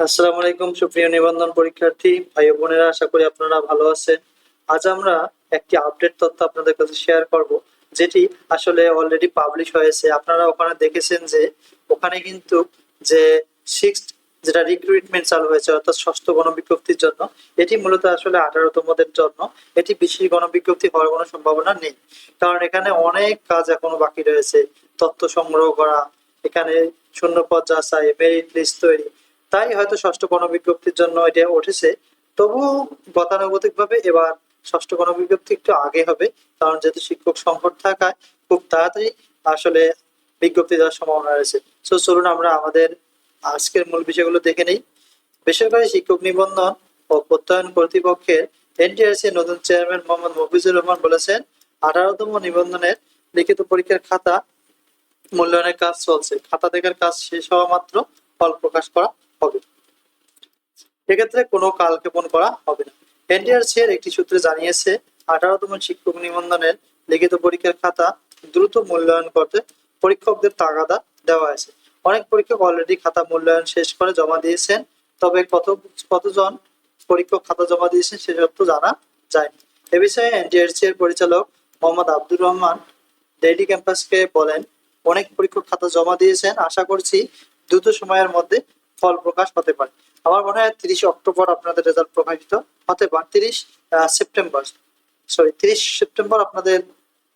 আসসালামু আলাইকুম, সুপ্রিয় নিবন্ধন পরীক্ষার্থী, ভাই বোনেরা, আশা করি আপনারা ভালো আছেন। আজ আমরা একটি আপডেট তথ্য আপনাদের কাছে শেয়ার করব, যেটি আসলে অলরেডি পাবলিশ হয়েছে। আপনারা ওখানে দেখেছেন যে, ওখানে কিন্তু যে সিক্স যেটা রিক্রুটমেন্ট চালু হয়েছে, অর্থাৎ ষষ্ঠ গণবিজ্ঞপ্তির জন্য, এটি মূলত আসলে আঠারোতমদের জন্য। এটি বিশেষ গণবিজ্ঞপ্তি হওয়ার কোনো সম্ভাবনা নেই, কারণ এখানে অনেক কাজ এখনও বাকি রয়েছে। তথ্য সংগ্রহ করা, এখানে শূন্যপদ যাচাই মেরিট লিস্ট তৈরি তাই হয়তো ষষ্ঠ গণবিজ্ঞপ্তির জন্য এটা উঠেছে। তবু গতানুগতিক ভাবে এবার ষষ্ঠ গণবিজ্ঞপ্তি একটু আগে হবে, কারণ যেহেতু শিক্ষক সংকট থাকায় খুব তাড়াতাড়ি আসলে বিজ্ঞপ্তি দেওয়ার সম্ভাবনা রয়েছে। তো চলুন আমরা আমাদের আজকের মূল বিষয়গুলো দেখে নেই। বেসরকারি শিক্ষক নিবন্ধন ও প্রত্যয়ন কর্তৃপক্ষের এনটিআরসি নতুন চেয়ারম্যান মোহাম্মদ মফিজুর রহমান বলেছেন, আঠারোতম নিবন্ধনের লিখিত পরীক্ষার খাতা মূল্যায়নের কাজ চলছে। খাতা দেখার কাজ শেষ হওয়া মাত্র ফল প্রকাশ করা হবে। এক্ষেত্রে কোনো কালক্ষেপণ করা হবে না। এনটিআরসি এর একটি সূত্রে জানিয়েছে আঠারোতম শিক্ষক নিবন্ধনের লিখিত পরীক্ষার খাতা দ্রুত মূল্যায়ন করতে পরীক্ষকদের তাগাদা দেওয়া হয়েছে। অনেক পরীক্ষক অলরেডি খাতা মূল্যায়ন শেষ করে জমা দিয়েছেন, তবে কত, কতজন পরীক্ষক খাতা জমা দিয়েছেন সেসব তো জানা যায়নি। এ বিষয়ে এনটিআরসি এর পরিচালক মোহাম্মদ আব্দুর রহমান ডেইলি ক্যাম্পাসকে বলেন, অনেক পরীক্ষক খাতা জমা দিয়েছেন। আশা করছি দ্রুত সময়ের মধ্যে ফল প্রকাশ হতে পারে। আমার মনে হয় তিরিশ অক্টোবর আপনাদের রেজাল্ট প্রকাশিত হতে পারে। তিরিশ সেপ্টেম্বর সরি তিরিশ সেপ্টেম্বর আপনাদের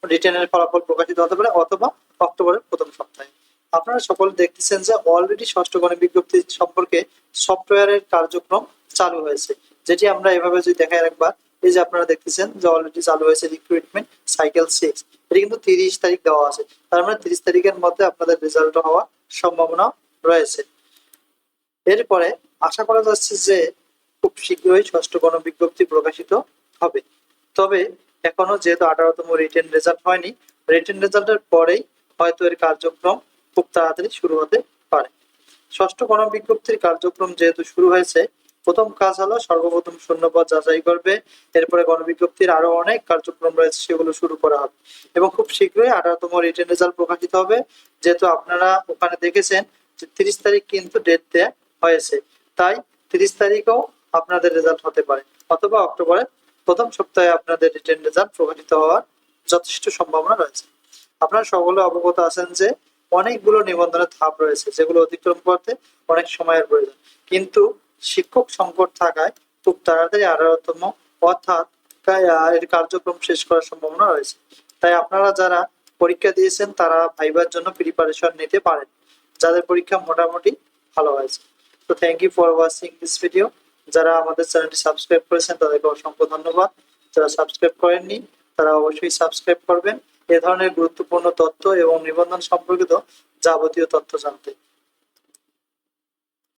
রিটেনের ফলাফল প্রকাশিত হতে পারে অথবা অক্টোবরের প্রথম সপ্তাহে। আপনারা সকলে দেখতেছেন যে অলরেডি ষষ্ঠ গণ বিজ্ঞপ্তি সম্পর্কে সফটওয়্যারের কার্যক্রম চালু হয়েছে। যেটি আমরা এভাবে যদি দেখাই একবার এই যে আপনারা দেখতেছেন যে অলরেডি চালু হয়েছে রিক্রুটমেন্ট সাইকেল সিক্স এটি কিন্তু তিরিশ তারিখ দেওয়া আছে। তার মানে তিরিশ তারিখের মধ্যে আপনাদের রেজাল্ট হওয়ার সম্ভাবনা রয়েছে। এরপরে আশা করা যাচ্ছে যে খুব শীঘ্রই ষষ্ঠ গণ বিজ্ঞপ্তি প্রকাশিত হবে। তবে এখনও যেহেতু আঠারোতম রিটেন রেজাল্ট হয়নি রিটেন রেজাল্টের পরেই হয়তো এর কার্যক্রম খুব তাড়াতাড়ি শুরু হতে পারে। ষষ্ঠ গণ বিজ্ঞপ্তির কার্যক্রম যেহেতু শুরু হয়েছে, প্রথম কাজ হলো সর্বপ্রথম শূন্যপদ যাচাই করবে। এরপরে গণবিজ্ঞপ্তির আরও অনেক কার্যক্রম রয়েছে, সেগুলো শুরু করা হবে। এবং খুব শীঘ্রই আঠারোতম রিটেন রেজাল্ট প্রকাশিত হবে। যেহেতু আপনারা ওখানে দেখেছেন যে তিরিশ তারিখ কিন্তু ডেট দেয়া হয়েছে। তাই তিরিশ তারিখেও আপনাদের রেজাল্ট হতে পারে অথবা অক্টোবরের প্রথম সপ্তাহে আপনাদের রিটেন রেজাল্ট প্রকাশিত হওয়ার যথেষ্ট সম্ভাবনা রয়েছে। আপনারা সকলে অবগত আছেন যে অনেকগুলো নিবন্ধনের ধাপ রয়েছে, যেগুলো অতিক্রম করতে অনেক সময়ের প্রয়োজন। কিন্তু শিক্ষক সংকট থাকায় খুব তাড়াতাড়ি আঠারোতম অর্থাৎ এর কার্যক্রম শেষ করার সম্ভাবনা রয়েছে। তাই আপনারা যারা পরীক্ষা দিয়েছেন, তারা ভাইবার জন্য প্রিপারেশন নিতে পারেন, যাদের পরীক্ষা মোটামুটি ভালো হয়েছে। তো thank you for watching this video যারা আমাদের চ্যানেলটি সাবস্ক্রাইব করেছেন, তাদেরকে অসংখ্য ধন্যবাদ। যারা সাবস্ক্রাইব করেননি, তারা অবশ্যই সাবস্ক্রাইব করবেন। এ ধরনের গুরুত্বপূর্ণ তথ্য এবং নিবন্ধন সম্পর্কিত যাবতীয় তথ্য জানতে।